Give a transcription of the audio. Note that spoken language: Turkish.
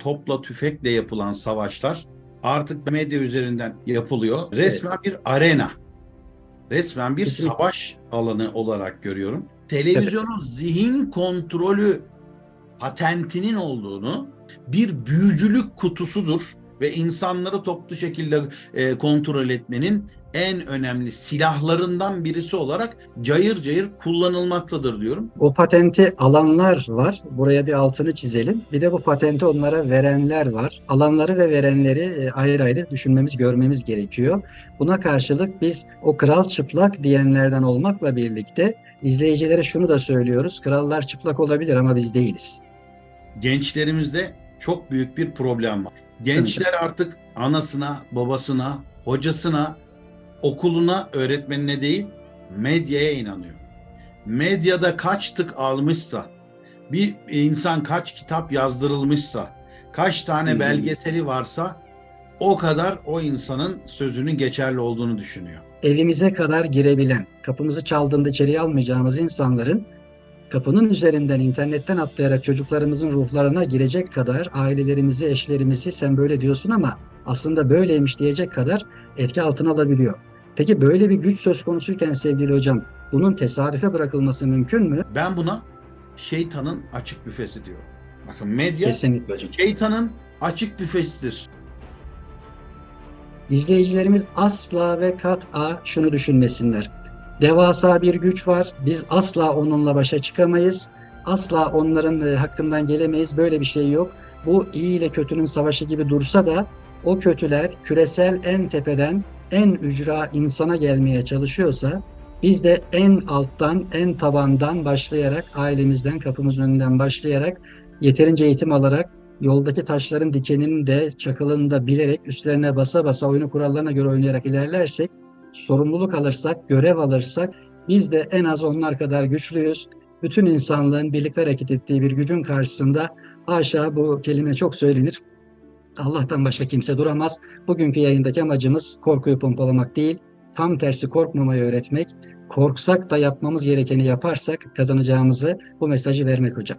topla tüfekle yapılan savaşlar artık medya üzerinden yapılıyor. Resmen bir arena. Resmen bir Kesinlikle. savaş alanı olarak görüyorum. Televizyonun zihin kontrolü patentinin olduğunu bir büyücülük kutusudur ve insanları toplu şekilde e, kontrol etmenin en önemli silahlarından birisi olarak cayır cayır kullanılmaktadır diyorum. O patenti alanlar var. Buraya bir altını çizelim. Bir de bu patenti onlara verenler var. Alanları ve verenleri e, ayrı ayrı düşünmemiz, görmemiz gerekiyor. Buna karşılık biz o kral çıplak diyenlerden olmakla birlikte izleyicilere şunu da söylüyoruz. Krallar çıplak olabilir ama biz değiliz. Gençlerimizde çok büyük bir problem var. Gençler artık anasına, babasına, hocasına, okuluna, öğretmenine değil, medyaya inanıyor. Medyada kaç tık almışsa, bir insan kaç kitap yazdırılmışsa, kaç tane belgeseli varsa o kadar o insanın sözünün geçerli olduğunu düşünüyor. evimize kadar girebilen, kapımızı çaldığında içeriye almayacağımız insanların kapının üzerinden internetten atlayarak çocuklarımızın ruhlarına girecek kadar ailelerimizi, eşlerimizi sen böyle diyorsun ama aslında böyleymiş diyecek kadar etki altına alabiliyor. Peki böyle bir güç söz konusuyken sevgili hocam bunun tesadüfe bırakılması mümkün mü? Ben buna şeytanın açık büfesi diyorum. Bakın medya Kesinlikle hocam. şeytanın açık büfesidir. İzleyicilerimiz asla ve kat'a şunu düşünmesinler. Devasa bir güç var. Biz asla onunla başa çıkamayız. Asla onların e, hakkından gelemeyiz. Böyle bir şey yok. Bu iyi ile kötünün savaşı gibi dursa da o kötüler küresel en tepeden en ücra insana gelmeye çalışıyorsa biz de en alttan, en tabandan başlayarak, ailemizden, kapımızın önünden başlayarak yeterince eğitim alarak yoldaki taşların dikenini de çakılını da bilerek üstlerine basa basa oyunu kurallarına göre oynayarak ilerlersek, sorumluluk alırsak, görev alırsak biz de en az onlar kadar güçlüyüz. Bütün insanlığın birlikte hareket ettiği bir gücün karşısında haşa bu kelime çok söylenir. Allah'tan başka kimse duramaz. Bugünkü yayındaki amacımız korkuyu pompalamak değil, tam tersi korkmamayı öğretmek. Korksak da yapmamız gerekeni yaparsak kazanacağımızı bu mesajı vermek hocam.